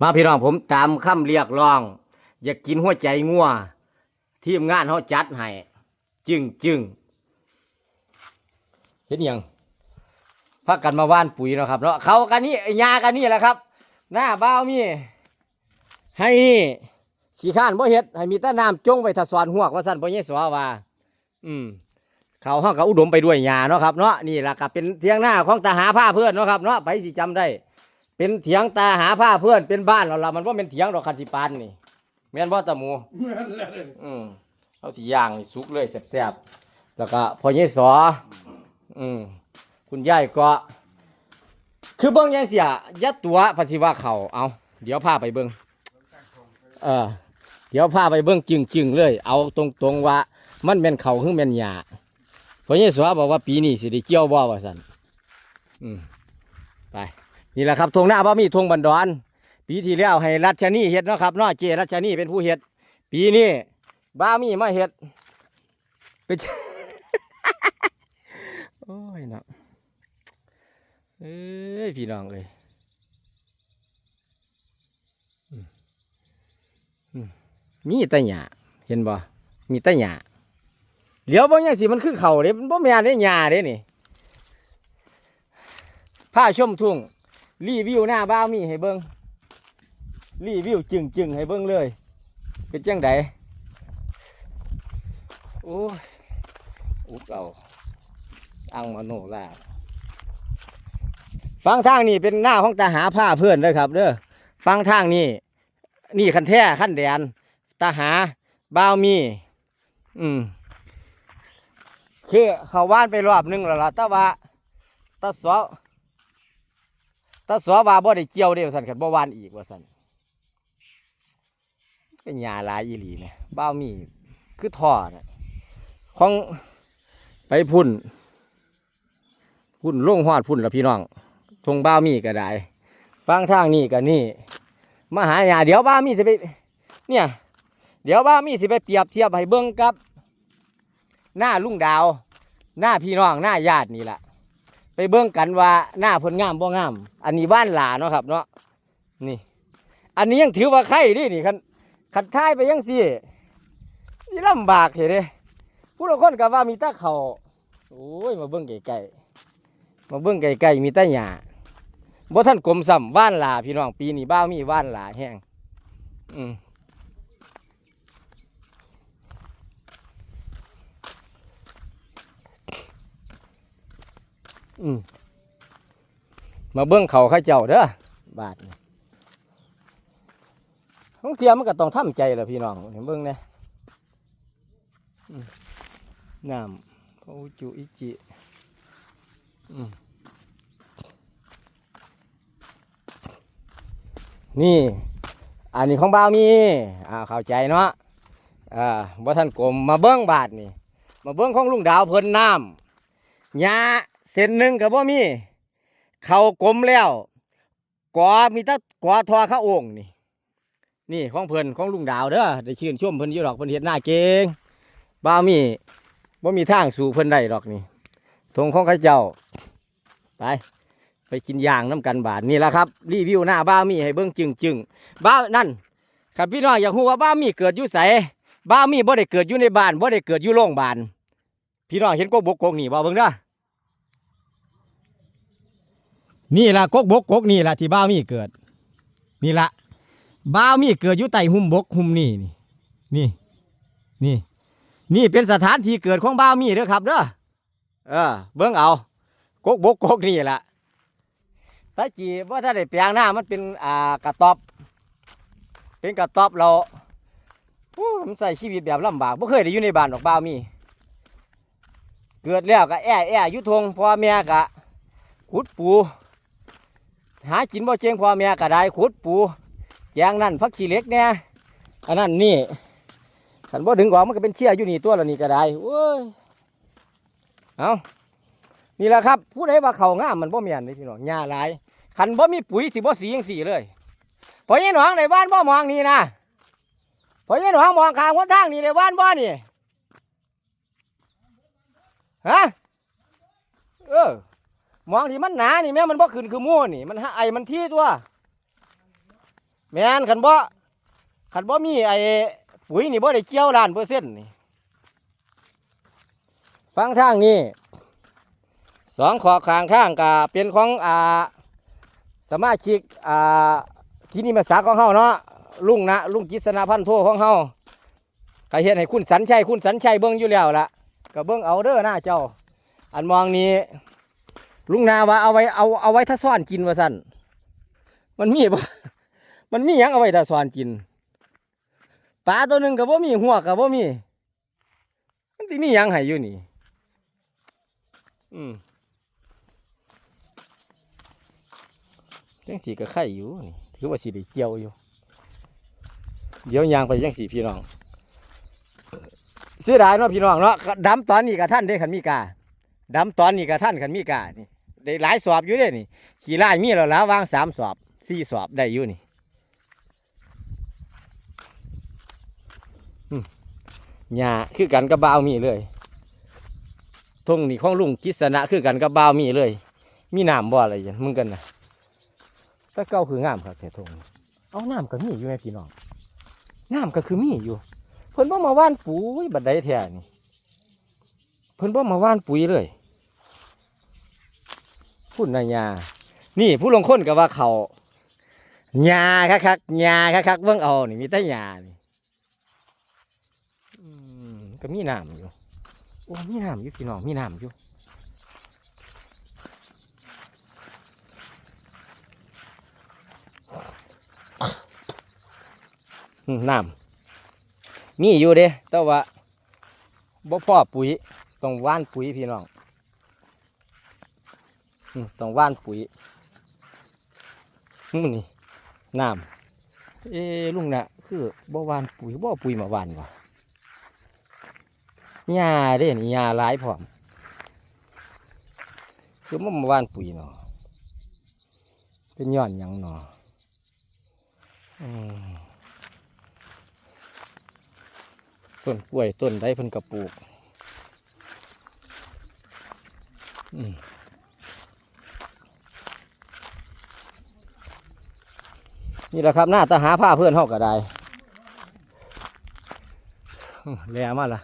มาพี่น้องผมตามคำเรียกร้อง อยากกินหัวใจงัวทีมงานเขาจัดให้จึงจึงเห็นยังพักกันมาว่านปุ๋ยเนาะครับเนาะเขากันนี้ยากันนี่แหละครับ หน้าบ้ามี ให้ขี้ข้านบ่เฮ็ดให้มีแต้น้ำจงไว้ถ้าสอนหัวกว่าสั่นบ่เยสวว่า อืมเขาห้องก็อุดมไปด้วยหญ้าเนาะครับเนาะนี่แหละก็เป็นเทียงหน้าของตาหาผ้าเพื่อนเนาะครับเนาะไปสิจำได้ เป็นเถียงตาหาผ้าเพื่อนเป็นบ้านเราละมันว่าเป็นเถียงดอกคันสิปานนี่แม่นบ่ตาหมูเหมือนเลยอืมเอาที่ย่างนี่สุกเลยแซ่บๆแล้วก็พอเยสออืมคุณยายก็ คือเบิ่งยังเสียยัดตัวภาษีว่าเขาเอาเดี๋ยวพาไปเบิ่งเออเดี๋ยวพาไปเบิ่งจึงๆเลย เอาตรงๆว่า มันเป็นเขาหรือเป็นหญ้าพอเยสอบอกว่าปีนี้สิได้เกี่ยวบ่ว่าซั่นอืมไป นี่แหละครับทงหน้าบ่มีทงบันดอนปีที่แล้วให้รัชนีเฮ็ดเนาะครับนาะเจรัชนีเป็นผู้เฮ็ดปีนี้บ้ามีมาเฮ็ดเป็นโอ้ยนะเอ้ยพี่น้องเลยมีแตะหยาเห็นบ่มีแตะหยาเดี๋ยวบ่ยังสิมันคือเขาเด้มันบ่แม่นเด้หญ้าเด้นี่ผ้าชมทุ่ง รีวิวหน้าบ้าวมีให้เบิ้งรีวิวจึงจึงๆให้เบิ้งเลยเป็นจังไดโอ้ยอุดเอาอังมโนลาฟังทางนี่เป็นหน้าของตาหาผ้าเพื่อนเลยครับเด้อฟังทางนี่นี่คันแท้ขั้นแดนตาหาบ้าวมี อืมคือเขาว่านไปรอบหนึงแล้วล่ะแต่ว่าตาสอ ถ้าสวว่าบ่ได้เกี่ยวเด้ว่าซั่นคันบ่วานอีกว่าซั่นเป็หญ้าหลายอีหลีเนี่ยบ้ามีคือท่อน่ะของไปพุ่น พุ่นลงฮอดพุ่นล้วพี่น้องทงบ้ามีก็ได้ฟังทางนี้ก็นี่มาหาหญ้าเดี๋ยวบ้ามีสิไปเนี่ยเดี๋ยวบ้ามีสิไปเปรียบเทียบให้เบิ่งกับ หน้าลุงดาว หน้าพี่น้องหน้าญาตินี่แหละ ไปเบิ่งกันว่าหน้าเพิ่นงามบ่งาม อันนี้บ้านหลาเนาะครับ เนาะนี่ อันนี้ยังถือว่าไข่ดินี่คันคันท้ายไปยังสี่นี่ลำบากเห็นเด้ผู้ละคนก็ว่ามีแตาเขาโอ้ยมาเบิ่งไกลๆมาเบิ่งไกลๆมีแตาหญ้าบ่ท่านกลมซ้ำบ้านหลาพี่น้องปีนี้บ้ามีบ้านหลาแห้งอืม อืมมาเบิ่งเขาข้าเจ้าเด้อบาทนี่ของเทียมันก็ต้องทำใจแหละพี่น้องเห็นเบิ่งเนี่ยน้ำพระอุจุอิจิอนี่ อันนี้ของบ่าวมีอ่าเข้าใจเนาะอ่าบ่ท่านกลมมาเบิ่งบาทนี่ มาเบิ่งของลุงดาวเพิ่นน้ำหญ้า เส้นหนึ่งกับบ่มี เขากลมแล้วกอมีตะกอทอข้าโอ่งนี่ นี่ของเพิ่นของลุงดาวเด้อได้ชื่นชมเพิ่นอยู่ดอกเพิ่นเฮ็ดหน้าเก่งบ่ามีบ่มีทางสู่เพิ่นได้ดอกนี่ทงของข้าเจ้า ไป ไปกินยางน้ำกันบาทนี่แหละครับ รีวิวหน้าบ้ามีให้เบิ่งจึงจึงบ้านั่นครับพี่น้องอยากรู้ว่าบ้ามีเกิดอยู่ไสบ้ามีบ่ได้เกิดอยู่ในบ้านบ่ได้เกิดอยู่โรงพยาบาลพี่น้องเห็นกกบกกกนี่บ่เบิ่งเด้อ นี่ละกกบกกกนี่ละที่บ้าวมีเกิด นี่ละบ้าวมีเกิดอยู่ใต้หุ่มบกหุ่มนี่นี่นี่ นี่เป็นสถานที่เกิดของบ้าวมีเด้อครับเด้อเออเบิ่งเอากกบกกกนี่ละถ้าจีว่าถ้าได้แปลงหน้ามันเป็นอ่ากระต๊อบ เป็นกระต๊อบเราอู้มันใส่ชีวิตแบบลำบากบ่เคยได้อยู่ในบ้านดอกบ้าวมี เกิดแล้วก็แอ่แอ่ยุทงพ่อแม่ก็ขุดปู หากินบ่เจียงพ่อแม่ก็ได้ขุดปูแจงนั่นพักขี้เล็กเนี่ยอันนั้นนี่ขันบ่ดึงออกมันก็เป็นเชี่ยอยู่นี่ตัวละนี่ก็ได้โอ้ยเอานี่แหละครับผู้ใดว่าเขาง่ามมันบ่แม่นเลยพี่น้องหญ้าหลายขันบ่มีปุ๋ยสิบ่สีจังสีเลยพอยี่หนองในบ้านบ่มองนี่นะพอยี่หนองมองข้างคนทางนี่ในบ้านบ่นี่ฮะเออ มองที่มันหนานี่แม่มันบ่ขึ้นคือมู่นี่ มันหาไอมันที่ตัว แม่นคันบ่คันบ่มีไอ้ปุ๋ยนี่บ่ได้เกี่ยวล้านเปอร์เซ็นต์นี่ฟังทางนี้สองขอบข้างทางก็เป็นของอ่าสมาชิกอ่าที่นี่มาสาของเฮาเนาะลุงนะลุงกิษณพันโทของเฮาก็เฮ็ดให้คุณสันชัยคุณสันชัยเบิ่งอยู่แล้วล่ะก็เบิ่งเอาเด้อหน้าเจ้า อันมองนี้ ลุงนาว่าเอาไว้เอาเอาไว้ถ้าซ่อนกินว่าสั่นมันมีบ่มันมีหยังเอาไว้ถ้าซ่อนกินปลาตัวหนึ่งกับบ่มีหัวกับบ่มี มันสิมีหยังให้อยู่นี่ อืมจังสีก็ไข่อยู่นี่ถือว่าสีได้เกี่ยวอยู่ เดี๋ยวยางไปจังสีพี่น้องเสียดายเนาะพี่น้องเนาะดำตอนนี้กับท่านได้ขันมีกาดำตอนนี้กับท่านขันมีกานี่ ได้หลายสอบอยู่เด้นี่ ขี่ไล่มีแล้วละวางสามสอบสี่สอบได้อยู่นี่หญ้าคือกันกับบ่าวมีเลยทงนี่ของลุงกิษณะคือกันกับบ่าวมีเลย มีน้ำบ่อะไรอย่างมึงกันนะแต่เก้าคืองามครับแต่ทงเอาน้ำก็มีอยู่ไหมพี่น้องน้ำก็คือมีอยู่ เพิ่นบ่มาว่านปุ๋ยบัดใดแท้นี่เพิ่นบ่มาว่านปุ๋ยเลย พุ่นนายานี่ผู้ลงค้นก็ว่าเขาหญ้าคักคักหญ้าคักคักเบิ่งเอานี่มีแต่หญ้านี่อืมก็มีน้ำอยู่โอ้มีน้ำอยู่พี่น้องมีน้ำอยู่น้ำมีอยู่เด้แต่ว่าบ่พอปุ๋ยต้องว่านปุ๋ยพี่น้อง ต้องว่านปุ๋ยอืมนี่น้ำเอ้ลุงน่ะคือบ่ว่านปุ๋ยบ่ปุ๋ยมาว่านวะหญ้าเด้นี่หญ้าหลายพร้อมคือมันมาว่านปุ๋ยเนาะเป็นย้อนยังเนาะต้นกล้วยต้นไดเพิ่นกระปลูก อืม นี่แหละครับหน้าตาหาผ้าเพื่อนเฮาก็ได้อื้อแลมาละ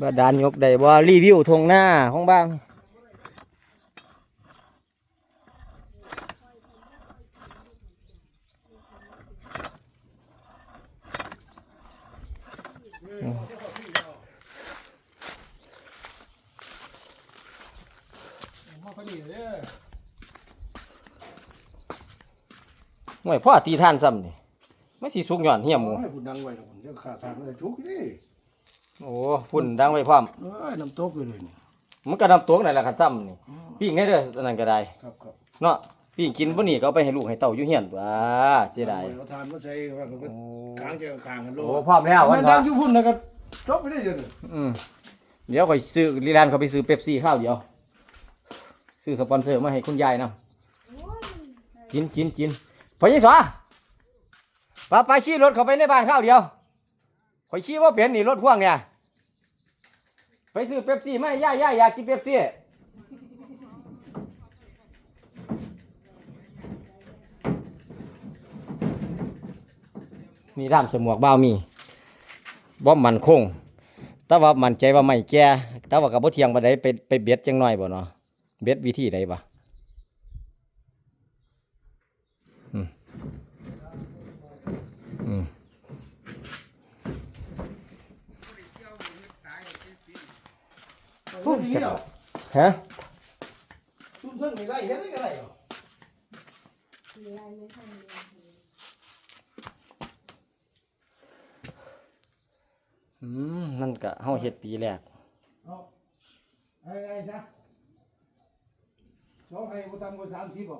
บาดานยกได้บ่รีวิวทงหน้าของบ้าง ห่วยพ่อตีท่านซ้ำนี่ไม่สิสุกหย่อนเหี้ยหมูให้คุณดังไว้นะผมเดี๋ยวขาทานไว้ชุกนี่โอ้ฝุ่นดังไว้พร้อมเอ้ยน้ำตกไปเลยนี่มันก็นำตัวนั่นแหละคันซ้ำนี่ปิ้งได้เด้ออันนั้นก็ได้ครับครับเนาะปิ้งกินบ่นี่ก็เอาไปให้ลูกให้เต้าอยู่เฮียนตัวเสียดายเอาทานมาใช้ว่าเขาก็ค้างเจอค้างกันโลโอ้พร้อมแล้วมัวันนดัพงระอยู่พุ่นนะครับจบไปได้เดี๋ยวนี้อืมเดี๋ยวข่อยซื้อลีลานเขาไปซื้อเป๊ปซี่ข้าวเดียวซื้อสปอนเซอร์มาให้คุณยายนำกินกินกิน พอยี่สวป้าไปชี้รถเขาไปในบ้านข้าวเดียวข่อยชี้ว่าเปลี่ยนนี่รถพ่วงเนี่ย ไปซื้อเป๊ปซี่มาให้ย่าย่าอยากกินเป๊ปซี่นี่ร่ามสมวกบ้ามีบ่มันคง แต่ว่ามันใจว่าไม่แก่แต่ว่ากับบ่เทียงบ่ได้ไปไปเบ็ดจังหน้อยบ่เนาะเบ็ดวิธีใดบ่อืม อืมฮะชุ่มเพิ่งมีไรเห็นได้กันไรเหรออืมมันก็เฮาเฮ็ดปีแรกเอาไอ้ไอ้จ้ะสองให้กูทำกูสามสิบบ่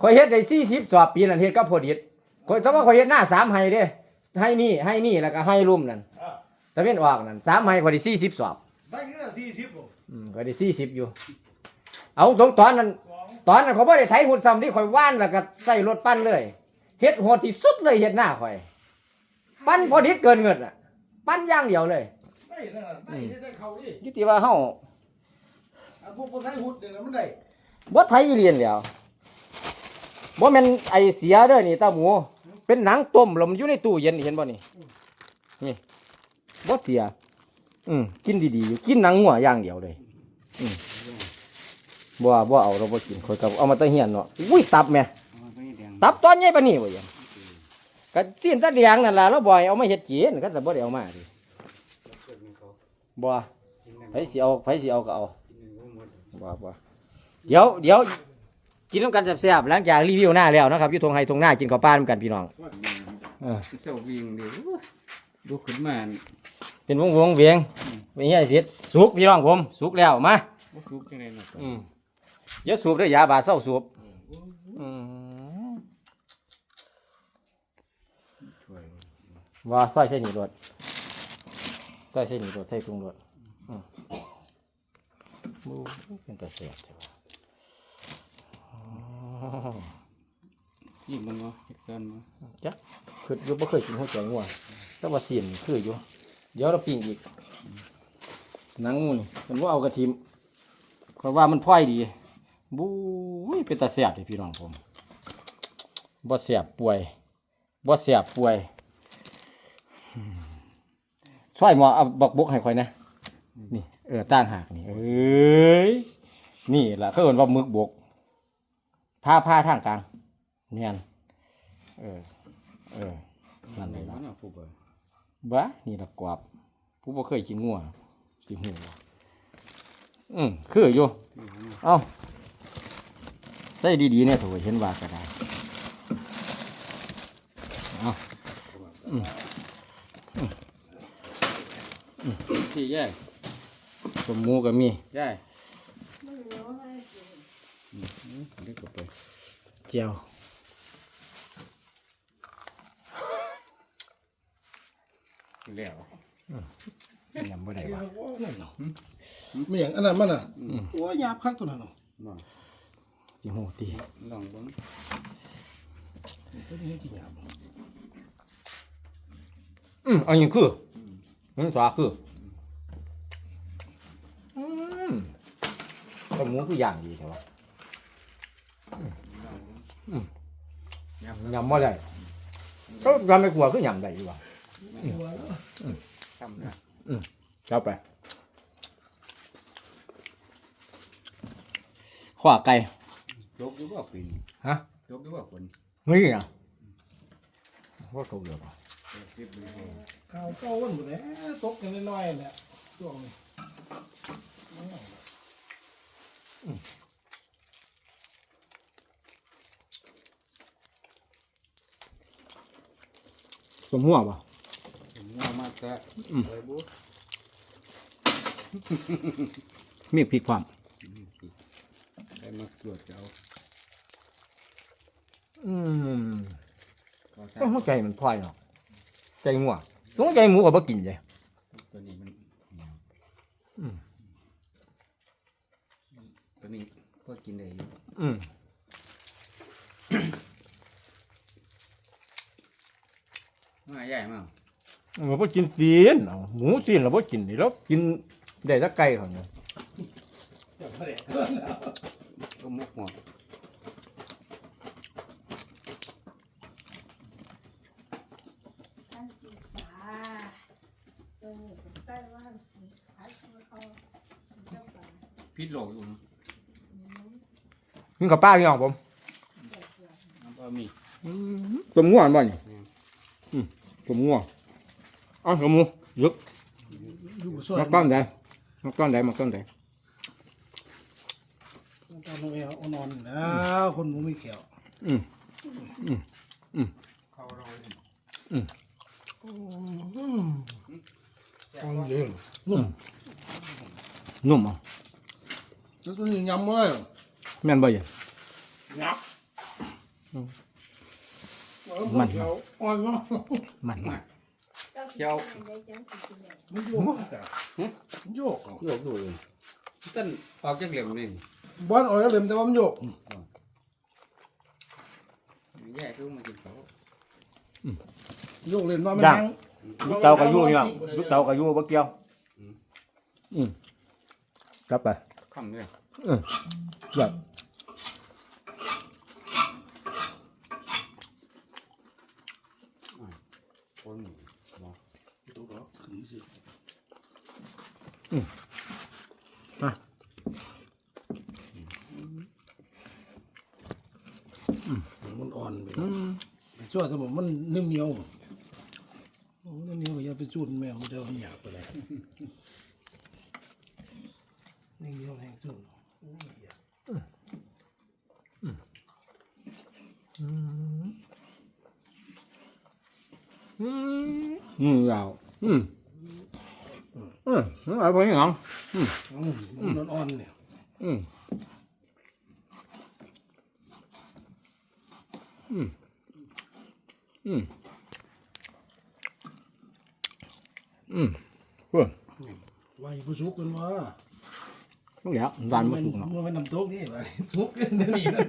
ข่อยเฮ็ดได้40สอบปีนั้นเฮ็ดกับพอดิษ ข่อยแต่ว่าข่อยเฮ็ดหน้า3ให้เด้ให้นี่ให้นี่แล้วก็ให้รุ่มนั่นอะตะเว้นออกนั่น3ให้ข่อยได้40สอบได้อยู่แล้วสี่สิบบ่อืมข่อยได้40อยู่ เอาตรงตอนนั้น สองตอนนั้นเขาบ่ได้ไถหุ่นซ้ำที่ข่อยว่านแล้วก็ใส่รถปั้นเลยเฮ็ดโหดที่สุดเลยเฮ็ดหน้าข่อย ปั้นพอดิษเกินเงินอะ ปั้นอย่างเดียวเลยได้นั่นน่ะได้ได้ได้เข้าดิยุติว่าเฮาพวกพวกไทยหุดเนี่ยนะมันได้บ่ไทยอีเลียนแล้วบ่แม่นไอเสียเด้อนี่ตาหมู เป็นหนังต้มแล้วมันอยู่ในตู้เย็นนี่เห็นบ่นี่นี่บ่เสีย อืมกินดีๆอยู่กินหนังงัวอย่างเดียวเลยอืมบ่บ่เอาเราบ่กินข่อยก็เอามาแตะเฮียนเนาะอุ้ยตับแม่เอาไปแดงตับตอนใหญ่ปานนี้บ่ยังก็สิ้นตะเลียงนั่นล่ะแล้วบ่ให้เอามาเฮ็ดกินก็จะบ่ได้เอามาดิเกิดมันเขาบ่กินไผได้สิเอาไผสิเอาก็เอากินได้บ่หมดบ่บ่เดี๋ยวเดี๋ยว กินน้ำกันแซ่บๆหลังจากรีวิวหน้าแล้วนะครับอยู่ทงไห้ทงหน้ากินข้าวปลาน้ำกันพี่น้อง เออ เจ้าวิ่งเดี๋ยวดูขึ้นมาเป็นวงวงๆเวียงเป็นเฮียสิสุกพี่น้องผมสุกแล้วมาบ่ทุกจังได๋เนาะอืมเดี๋ยวสูบด้วยยาบาดเศร้าสูบอืมช่วยว่าซอยเส้นหนีรถซอยเส้นหนีรถใส่ถุงรถอืมโอ้ยเป็นตาแสบใช่ปะ ยิงมันบ่เฮ็ดกันบ่จ้ะคืออยุบ่เคยกินหัวใจงัวแต่ว่าเสียนคืออยู่ เดี๋ยวเราปิ้งอีกหนังงูนี่มันว่าเอากระทิมเพราะว่ามันพ่อยดีบู้ยเป็นตาแสบเลยพี่น้องผมบ่แสบป่วยบ่แสบป่วยช่วยหมอเอาบักบกให้ค่อยนะนี่เออต้านหักนี่เอ้ยนี่แหละเขาเอิ้นว่ามึกบก ผ้าผ้าทางกลางเนียนเออเออนั่นเลยมัล่ะนเอาผู้บ่บ้านี่ละกวาบผู้บ่เคยกินงัวสิหูว่าอืมคืออยู่ที่มันเอ้าใส่ดีๆเนี่ยโถเห็นว่าก็ได้เอาที่ยายสมหมูก็มียายอืมเด็กก็ไป เจียวแล้วยำบ่ได้ไอ้ว่ะโอ้นั่นเนาะไม่อย่างอันนั้นมันอะโอ้ยหยาบคักตัวนั้นเนาะบ่สิหูตีลองเบิ่งเป็นยังที่หยาบอืมอันนี้คืออันนี้สาคืออืมสมหมูคืออย่างดีใช่ปะยาม ยำบ่ได้ก็ยำไม่กลัวคือยำได้อยู่ว่ะค่ำนะเข้าไปขวาไก่จกอยู่บ่ปีนฮะจกอยู่บ่คนเฮ้ยอะว่าถูกเดี๋ยวป่ะเก็บอยู่ข้าวเก้าวันหมดแล้วตกกันน้อยๆแหละช่วงนี้ สมหัวป่ะงัวมากก็ไปบุมีพริกความได้มาตรวจเอาอืมก็ต้องเข้าใจมันพลอยเนาะใจงัวต้องใจหมูกับบ่กินเลยตัวนี้มันอืมตัวนี้พอกินได้อยู่อืม มาใหญ่มากเราบ่กินซีนเอาหมูซีนเราบ่กินนี่เรากินได้แต่ไก่เท่านั้นจับไม่ได้ก็มุกหัวท่านปีตาเออใกล้ว่าขายของเขาเจ้าป่าพิษโลกอยู่กินกับป้าพี่น้องผมน้ำปลามี สมงัวอันบ่นี่อืม สมงัวเอ๋อสมหมูยึกอยู่บ่ซอยมาก้อนใดมาก้อนใดมาก้อนใดตอนนี้เอานอนนะคนบ่มีแขวอืมเข้าเราฟังเองนุ่มนุ่มอะแล้วตัวนี้ยำบ่ได้หรอแม่นบ่ยังยับ มันแขวอ่อนเนาะมันมาเจ้าได้จังสิเนี่ยมันโยกแต่มันโยกเอาโยกดูเลยต้นออกจากเหลี่ยมนี่บ้านอ่อยก็เหลยแต่ว่ามันโยกแย่คือมากินเขาโยกเล่นว่ามันย่างนั่งลูกเตากับยู่พี่น้องลูกเตากับยู่บ่เกี่ยว อืมกลับไปคำเนี่ยเอืมแบบ คนบ่ตัวก็ขึ้นสิมันอ่อนไปช่วยแต่ผมมันนิ่มเหนียวนิ่มเหนียวอย่าไปจุดแมวมันจะมันหยาบไปเลยนิ่มเหนียวแห้งจุด อืมยาวอืมอืมอะไรพวก นี้หรอมันอ่อนๆเนี่ยอืมอืมอืมอืมเพื่อนวายผู้ชุกกันว่าต้องเดี๋ยวดันมาถูกเนาะ มันเป็นน้ำตกนี่ว่าชุกกันนี่นะ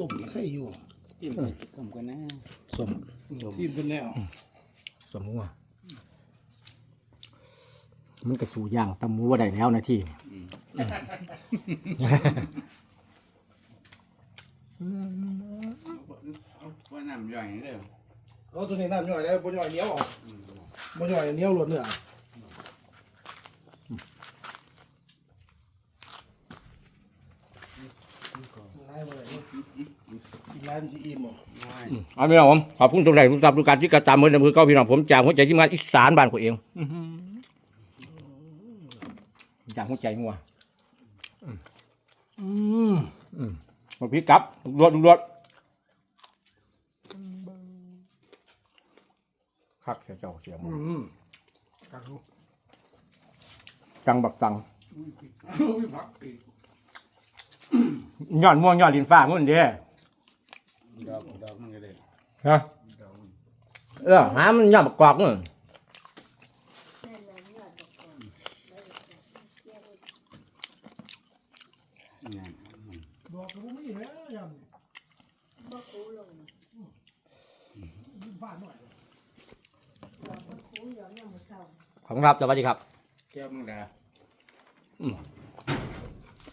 ตุ่มไข่อยู่จิ้มต้มกันนะสมทีมเป็นแนวสมหัวมันกระสูย่างตำมูว่าได้แล้วนาทีนี่ว่าน้ำย่อยนี่เด้อเอาตัวนี้น้ำย่อยได้บ่ย่อยเหนียวออกบ่ย่อยเหนียวหลดเนื้อ ไล่มาเลยกินไล่มันจะอิ่มอะน้อยเอาพี่น้องผมขอบคุณทุกท่านทุกท่านทุกการที่กระตามมือในมือเก้าพี่น้องผมจากหัวใจที่มาอีสานบ้านของเองจากหัวใจหัวอืมมาพี่กลับรวดรวดคักเสียเจ้าเสียหมดอืมครับลูกจังบักจังอุ้ยผักอีก ยอดม่วงยอดลินฟ้ามันเด้ดอกดอกมันก็ได้ฮะเออหามันยอดบักกอกแเนอะม่แม่ยอดตกก่อนแล้วเดี๋ยวจะเกี่ยวงานดอกก็ไม่มีแล้วยังบ่คูลงบ้านหน่อยดอกบ่คูยอมยามมื้อเช้าขอบคุณครับสวัสดีครับ แก้วมังดาอืม